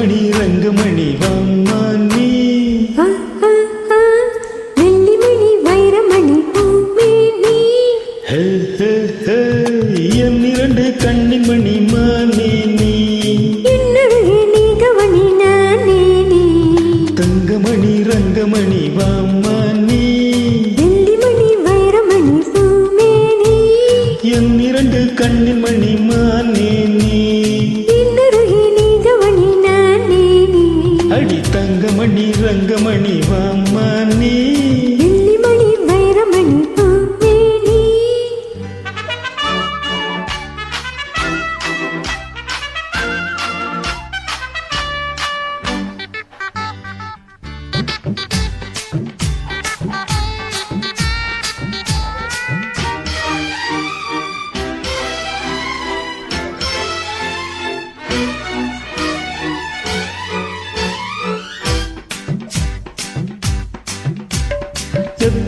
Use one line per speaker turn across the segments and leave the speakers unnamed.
ரங்கமணி வாம்மா நீ
ஆ, ஆ, ஆ. வெள்ளிமணி வைரமணி பூமேனி.
என் இரண்டு கண்ணிமணி மானே நீ
நீ
தங்கமணி ரங்கமணி வாம்மா நீ
வெள்ளிமணி வைரமணி பூமேனி.
என் இரண்டு கண்ணிமணி மானே அடி தங்கமணி ரங்கமணி வாம்மா நீ
வெள்ளிமணி வைரமணி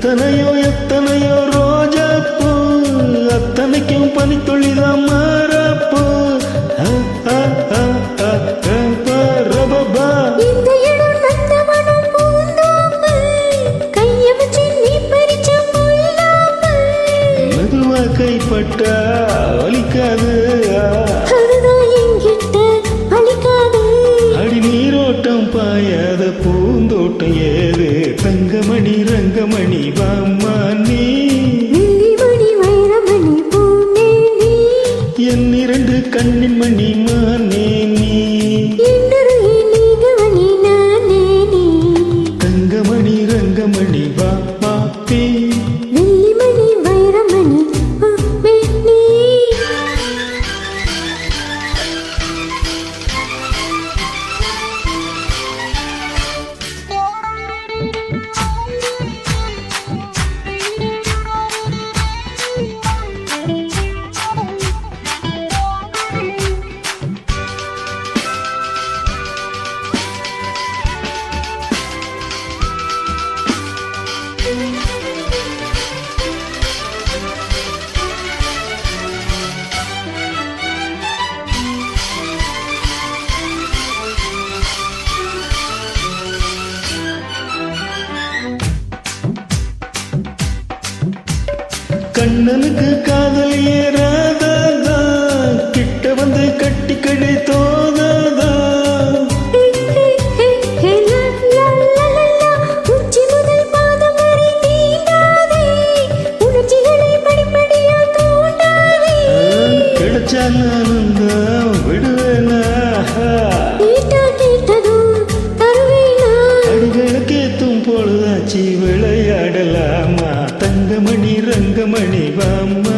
எத்தனையோ எத்தனையோ ரோஜா பூ அத்தனைக்கும் பனித்துளிதான் மாறப்பூ. ரபபா.
இந்த
கண்ணின் மணி மானே கண்ணனுக்கு காதல் ஏறாததா? கிட்ட வந்து கட்டி கடை தோதாதா தான் விடுவேனா?
தருவேனா?
அடிகளுக்கேத்தும் பொழுதாச்சி விளையாடலாமா. தங்கமணி ரங்கமணி வாம்மா